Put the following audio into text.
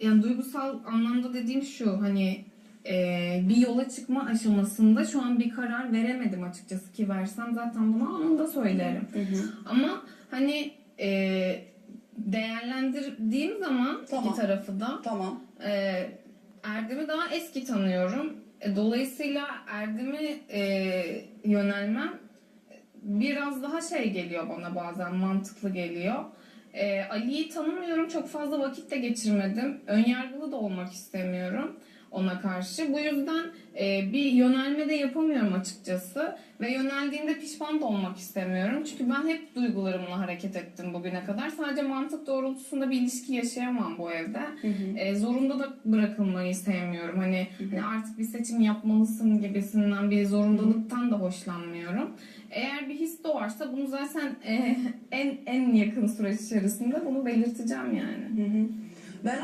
yani duygusal anlamda dediğim şu hani e, bir yola çıkma aşamasında şu an bir karar veremedim açıkçası ki versem zaten bunu anında söylerim. Ama hani e, değerlendirdiğim zaman Tamam. iki tarafı da Tamam. e, Erdem'i daha eski tanıyorum. E, dolayısıyla Erdem'i e, yönelmem biraz daha şey geliyor bana bazen mantıklı geliyor. E, Ali'yi tanımıyorum. Çok fazla vakit de geçirmedim. Önyargılı da olmak istemiyorum ona karşı. Bu yüzden e, bir yönelme de yapamıyorum açıkçası. Ve yöneldiğimde pişman da olmak istemiyorum. Çünkü ben hep duygularımla hareket ettim bugüne kadar. Sadece mantık doğrultusunda bir ilişki yaşayamam bu evde. E, zorunda da bırakılmayı sevmiyorum. Hani, hani artık bir seçim yapmalısın gibisinden bir zorundalıktan da hoşlanmıyorum. Eğer bir his doğarsa bunu zaten e, en en yakın süreç içerisinde bunu belirteceğim yani. Ben